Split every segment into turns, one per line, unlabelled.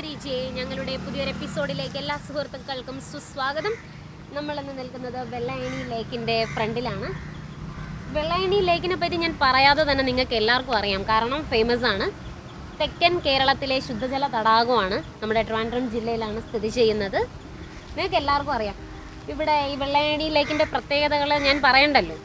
Three J ഞങ്ങളുടെ പുതിയൊരു എപ്പിസോഡിലേക്ക് എല്ലാ സുഹൃത്തുക്കൾക്കും സുസ്വാഗതം. നമ്മളിന്ന് നിൽക്കുന്നത് വെള്ളയണി ലേക്കിന്റെ ഫ്രണ്ടിലാണ്. വെള്ളയണി ലേക്കിനെ പറ്റി ഞാൻ പറയാതെ തന്നെ നിങ്ങൾക്ക് എല്ലാവർക്കും അറിയാം. കാരണം ഫേമസ് ആണ്. തെക്കൻ കേരളത്തിലെ ശുദ്ധജല തടാകമാണ് നമ്മുടെ ട്രിവാൻഡ്രം ജില്ലയിലാണ് സ്ഥിതി ചെയ്യുന്നത്. നിങ്ങൾക്ക് എല്ലാവർക്കും അറിയാം. ഇവിടെ ഈ വെള്ളയണി ലേക്കിന്റെ പ്രത്യേകതകൾ ഞാൻ പറയണ്ടല്ലോ.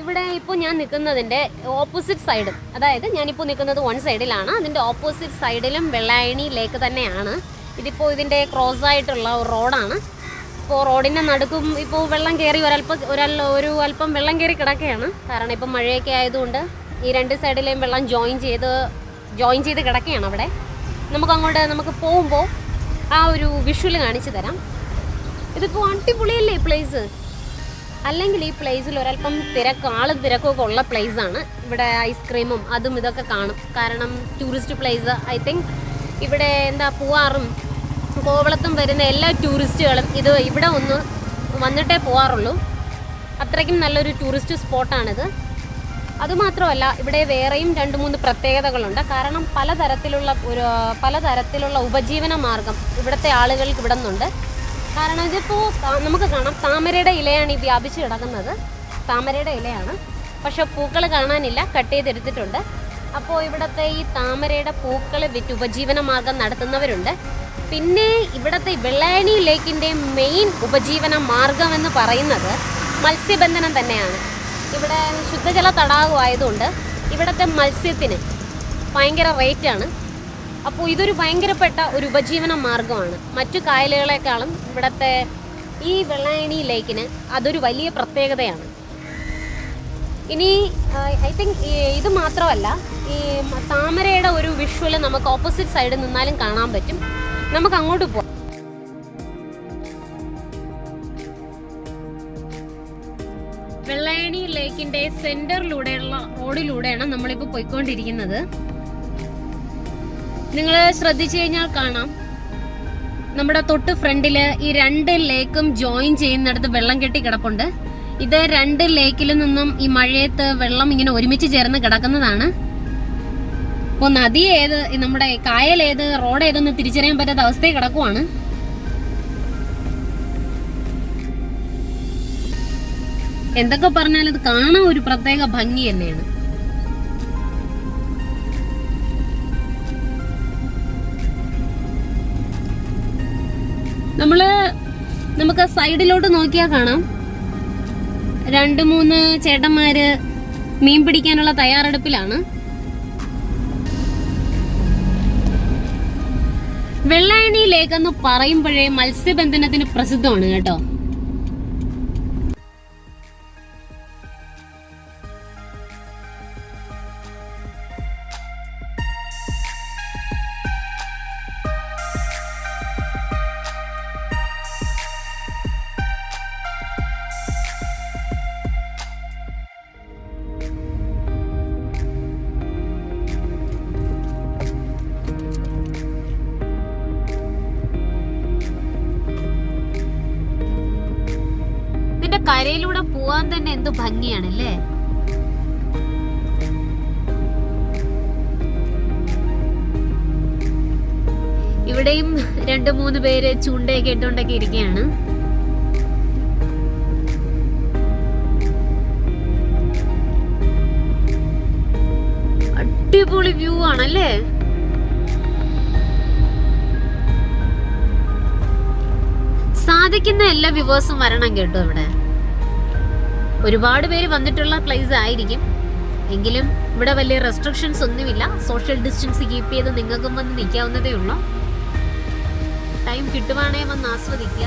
ഇവിടെ ഇപ്പോൾ ഞാൻ നിൽക്കുന്നതിന്റെ ഓപ്പോസിറ്റ് സൈഡും അതായത് ഞാനിപ്പോൾ നിൽക്കുന്നത് വൺ സൈഡിലാണ് അതിന്റെ ഓപ്പോസിറ്റ് സൈഡിലും വെള്ളായണി ലേക്ക് തന്നെയാണ്. ഇതിപ്പോൾ ഇതിന്റെ ക്രോസ് ആയിട്ടുള്ള റോഡാണ് ഇപ്പോൾ റോഡിന്റെ നടുക്കും ഇപ്പോൾ വെള്ളം കയറി ഒരല്പം ഒരൽ ഒരു അല്പം വെള്ളം കയറി കിടക്കുകയാണ്. കാരണം ഇപ്പം മഴയൊക്കെ ആയതുകൊണ്ട് ഈ രണ്ട് സൈഡിലെയും വെള്ളം ജോയിൻ ചെയ്ത് ജോയിൻ ചെയ്ത് കിടക്കുകയാണ് അവിടെ. നമുക്ക് അങ്ങോട്ട് നമുക്ക് പോകുമ്പോൾ ആ ഒരു വിഷ്വൽ കാണിച്ചു തരാം. ഇതിപ്പോൾ അടിപൊളിയല്ലേ പ്ലേസ് അല്ലെങ്കിൽ ഈ പ്ലേസിൽ ഒരല്പം തിരക്ക് ആളും തിരക്കൊക്കെ ഉള്ള പ്ലേസാണ് ഇവിടെ ഐസ്ക്രീമും അതും ഇതൊക്കെ കാണും. കാരണം ടൂറിസ്റ്റ് പ്ലേസ് ഐ തിങ്ക് ഇവിടെ എന്താ പൂവാറും കോവളത്തും വരുന്ന എല്ലാ ടൂറിസ്റ്റുകളും ഇത് ഇവിടെ ഒന്ന് വന്നിട്ടേ പോവാറുള്ളൂ. അത്രയ്ക്കും നല്ലൊരു ടൂറിസ്റ്റ് സ്പോട്ടാണിത് അതുമാത്രമല്ല ഇവിടെ വേറെയും രണ്ട് മൂന്ന് പ്രത്യേകതകളുണ്ട്. കാരണം പലതരത്തിലുള്ള ഒരു പലതരത്തിലുള്ള ഉപജീവന മാർഗം ഇവിടുത്തെ ആളുകൾക്ക് ഇവിടെ നിന്നുണ്ട്. കാരണം ഇതിപ്പോൾ നമുക്ക് കാണാം. താമരയുടെ ഇലയാണ് ഈ വ്യാപിച്ച് കിടക്കുന്നത്. താമരയുടെ ഇലയാണ്. പക്ഷെ പൂക്കൾ കാണാനില്ല. കട്ട് ചെയ്തെടുത്തിട്ടുണ്ട്. അപ്പോൾ ഇവിടുത്തെ ഈ താമരയുടെ പൂക്കൾ വിറ്റ് ഉപജീവന മാർഗം നടത്തുന്നവരുണ്ട്. പിന്നെ ഇവിടുത്തെ വെള്ളായണി ലേക്കിന്റെ മെയിൻ ഉപജീവന മാർഗം എന്ന് പറയുന്നത് മത്സ്യബന്ധനം തന്നെയാണ്. ഇവിടെ ശുദ്ധജല തടാകമായതുകൊണ്ട് ഇവിടുത്തെ മത്സ്യത്തിന് ഭയങ്കര റേറ്റാണ് അപ്പോൾ ഇതൊരു ഭയങ്കരപ്പെട്ട ഒരു ഉപജീവന മാർഗമാണ്. മറ്റു കായലുകളെക്കാളും ഇവിടുത്തെ ഈ വെള്ളായണി ലേക്കിന് അതൊരു വലിയ പ്രത്യേകതയാണ്. ഇനി ഐ തിങ്ക് ഇത് മാത്രമല്ല ഈ താമരയുടെ ഒരു വിഷ്വൽ നമുക്ക് ഓപ്പോസിറ്റ് സൈഡിൽ നിന്നാലും കാണാൻ പറ്റും. നമുക്ക് അങ്ങോട്ട് പോകാം വെള്ളായണി ലേക്കിന്റെ സെന്ററിലൂടെയുള്ള റോഡിലൂടെയാണ് നമ്മളിപ്പോൾ പോയിക്കൊണ്ടിരിക്കുന്നത്. നിങ്ങൾ ശ്രദ്ധിച്ചു കഴിഞ്ഞാൽ കാണാം. നമ്മുടെ തൊട്ട് ഫ്രണ്ടിൽ ഈ രണ്ട് ലേക്കും ജോയിൻ ചെയ്യുന്നിടത്ത് വെള്ളം കെട്ടി കിടപ്പുണ്ട്. ഇത് രണ്ട് ലേക്കിൽ നിന്നും ഈ മഴയത്ത് വെള്ളം ഇങ്ങനെ ഒരുമിച്ച് ചേർന്ന് കിടക്കുന്നതാണ്. അപ്പോൾ നദി ഏത് നമ്മുടെ കായൽ ഏത് റോഡ് ഏതെന്ന് തിരിച്ചറിയാൻ പറ്റാത്ത അവസ്ഥയിൽ കിടക്കുവാണ്. എന്തൊക്കെ പറഞ്ഞാലും ഇത് കാണാൻ ഒരു പ്രത്യേക ഭംഗി തന്നെയാണ്. നമ്മൾ നമുക്ക് സൈഡിലോട്ട് നോക്കിയാൽ കാണാം. രണ്ട് മൂന്ന് ചേട്ടന്മാര് മീൻ പിടിക്കാനുള്ള തയ്യാറെടുപ്പിലാണ്. വെള്ളായണി ലേക്ക് എന്ന് പറയുമ്പോഴേ മത്സ്യബന്ധനത്തിന് പ്രസിദ്ധമാണ് കേട്ടോ. കരയിലൂടെ പോവാൻ തന്നെ എന്ത് ഭംഗിയാണല്ലേ? ഇവിടെയും രണ്ട് മൂന്ന് പേര് ചൂണ്ടയൊക്കെ ഇട്ടുകൊണ്ടൊക്കെ ഇരിക്കുകയാണ്. അടിപൊളി വ്യൂ ആണല്ലേ? സാധിക്കുന്ന എല്ലാ വ്യൂവേഴ്സും വരണം കേട്ടോ ഇവിടെ. ഒരുപാട് പേര് വന്നിട്ടുള്ള പ്ലേസ് ആയിരിക്കും. എങ്കിലും ഇവിടെ വലിയ റെസ്ട്രിക്ഷൻസ് ഒന്നുമില്ല. സോഷ്യൽ ഡിസ്റ്റൻസ് കീപ്പ് ചെയ്ത് നിങ്ങൾക്കും വന്ന് നിൽക്കാവുന്നതേ ഉള്ളൂ. ടൈം കിട്ടുവാണേ വന്ന് ആസ്വദിക്കുക.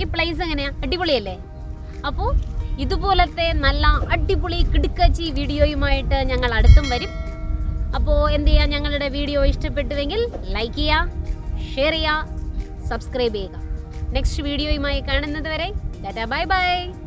ഈ പ്ലേസ് എങ്ങനെയാ? അടിപൊളിയല്ലേ? അപ്പോൾ ഇതുപോലത്തെ നല്ല അടിപൊളി കിടുക്കച്ചി വീഡിയോയുമായിട്ട് ഞങ്ങൾ അടുത്തും വരും. അപ്പോൾ എന്ത് ചെയ്യുക ഞങ്ങളുടെ വീഡിയോ ഇഷ്ടപ്പെട്ടുവെങ്കിൽ ലൈക്ക് ചെയ്യുക ഷെയർ ചെയ്യുക സബ്സ്ക്രൈബ് ചെയ്യുക. നെക്സ്റ്റ് വീഡിയോയുമായി കാണുന്നത് വരെ ബൈ ബൈ